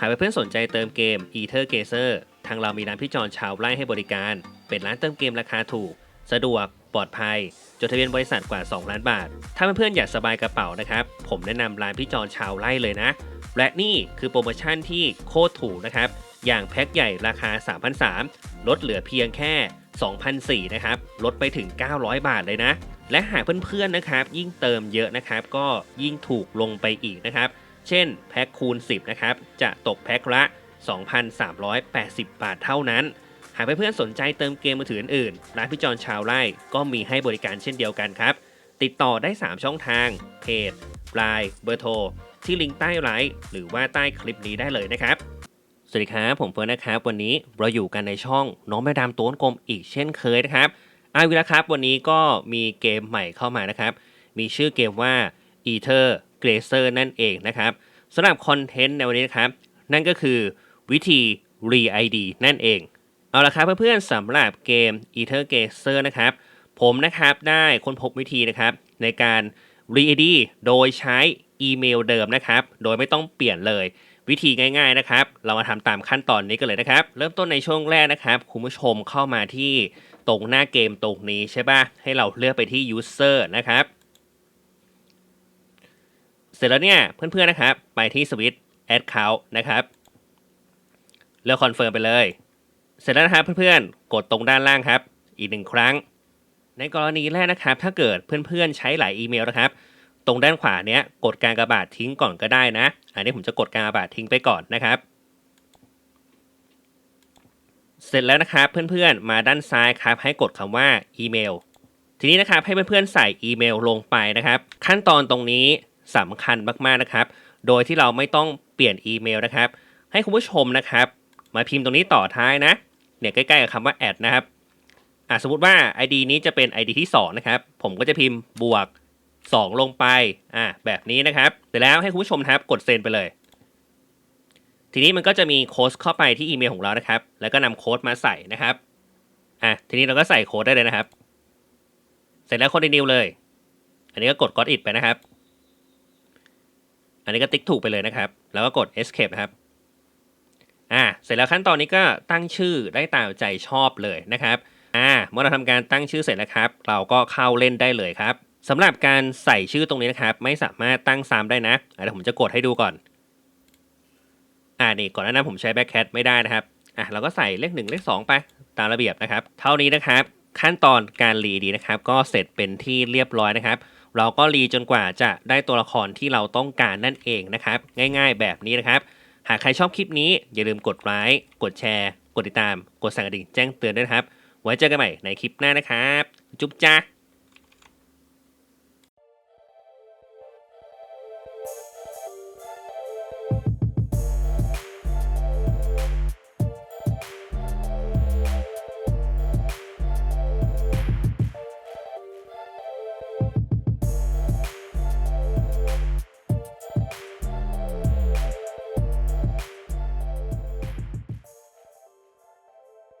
หากเพื่อนสนใจเติมเกม Ether Gazer ทางเรามีร้านพี่จอนชาวไร่ให้บริการ เป็นร้านเติมเกมราคาถูก สะดวก ปลอดภัย จดทะเบียนบริษัทกว่า 2 ล้านบาท ถ้าเพื่อนๆอยากสบายกระเป๋านะครับ ผมแนะนำร้านพี่จอนชาวไร่เลยนะ และนี่คือโปรโมชั่นที่โคตรถูกนะครับ อย่างแพ็คใหญ่ราคา 3,300ลดเหลือเพียงแค่2,400นะครับ ลดไปถึง 900 บาทเลยนะ และหากเพื่อนๆนะครับ ยิ่งเติมเยอะนะครับ ก็ยิ่งถูกลงไปอีกนะครับ เช่นแพ็คคูณ 10 นะครับ จะตกแพ็คละ 2,380 บาทเท่านั้น หากเพื่อนๆสนใจเติมเกมมือถืออื่นร้านพี่จอนชาวไร่ก็มีให้บริการเช่นเดียวกันครับ ติดต่อได้ 3 ช่องทาง เพจไลน์เบอร์โทร ที่ลิงก์ใต้ไลฟ์หรือว่าใต้คลิปนี้ได้เลยนะครับ สวัสดีครับ ผมเฟิร์นนะครับ วันนี้เราอยู่กันในช่องน้องแม่ดำตัวกลมอีกเช่นเคยนะครับอาวิละครับ วันนี้ก็มีเกมใหม่เข้ามานะครับ มีชื่อเกมว่า Ether Grazer นั่นเองนะครับสำหรับคอนเทนต์ในวันนี้นะครับ นั่นก็คือวิธี re ID นั่นเอง เอาละครับเพื่อนๆสำหรับเกม Ether Gazer นะครับ ผมนะครับได้ค้นพบวิธีนะครับ ในการ re ID โดยใช้อีเมลเดิมนะครับ โดยไม่ต้องเปลี่ยนเลยวิธีง่ายๆนะครับ เรามาทำตามขั้นตอนนี้กันเลยนะครับ เริ่มต้นในช่วงแรกนะครับ คุณผู้ชมเข้ามาที่ตรงหน้าเกมตรงนี้ใช่ปะให้เราเลือกไปที่ user นะครับ เสร็จแล้วเนี่ยเพื่อนๆนะครับ ไปที่สวิตช์ add count นะครับ เลือกคอนเฟิร์มไปเลย เสร็จแล้วนะครับเพื่อนๆ กดตรงด้านล่างครับ อีกหนึ่งครั้ง ในกรณีแรกนะครับ ถ้าเกิดเพื่อนๆ ใช้หลายอีเมลนะครับ ตรงด้านขวาเนี้ยกดการกระบาดทิ้งก่อนก็ได้นะ อันนี้ผมจะกดการกระบาดทิ้งไปก่อนนะครับ เสร็จแล้วนะครับเพื่อนๆ มาด้านซ้ายครับ ให้กดคำว่าอีเมลทีนี้นะครับให้เพื่อนๆใส่อีเมลลงไปนะครับ ขั้นตอนตรงนี้ สำคัญมากๆนะครับ โดยที่เราไม่ต้องเปลี่ยนอีเมลนะครับ ให้คุณผู้ชมนะครับ มาพิมพ์ตรงนี้ต่อท้ายนะ เนี่ยใกล้ๆกับคำว่าแอดนะครับอะสมมติว่า ID นี้จะเป็น ID ที่ 2 นะครับ ผมก็จะพิมพ์บวก 2 ลงไปอะแบบนี้นะครับเสร็จแล้วให้คุณผู้ชมนะครับกดเซ็นไปเลย ทีนี้มันก็จะมีโค้ดเข้าไปที่อีเมลของเรานะครับ แล้วก็นำโค้ดมาใส่นะครับอะทีนี้เราก็ใส่โค้ดได้เลยนะครับ เสร็จแล้ว continue เลย อันนี้ก็กด got it ไปนะครับ อันนี้ก็ติ๊กถูกไปเลยนะครับ แล้วก็กด escape นะครับอ่าเสร็จแล้วขั้นตอนนี้ก็ตั้งชื่อได้ตามใจชอบเลยนะครับอ่าเมื่อเราทำการตั้งชื่อเสร็จแล้วครับ เราก็เข้าเล่นได้เลยครับสำหรับการใส่ชื่อตรงนี้นะครับ ไม่สามารถตั้งซ้ำได้นะเดี๋ยวผมจะกดให้ดูก่อน อ่านี่ก่อนหน้านั้นผมใช้ backcat ไม่ได้นะครับอะเราก็ใส่เลขหนึ่งเลขสองไปตามระเบียบนะครับ เท่านี้นะครับ ขั้นตอนการรีดีนะครับ ก็เสร็จเป็นที่เรียบร้อยนะครับ เราก็รีจนกว่าจะได้ตัวละครที่เราต้องการนั่นเองนะครับ ง่ายๆแบบนี้นะครับ หากใครชอบคลิปนี้อย่าลืมกดไลค์กดแชร์ กดติดตาม กดสั่นกระดิ่งแจ้งเตือนด้วยครับ ไว้เจอกันใหม่ในคลิปหน้านะครับ จุ๊บจ้า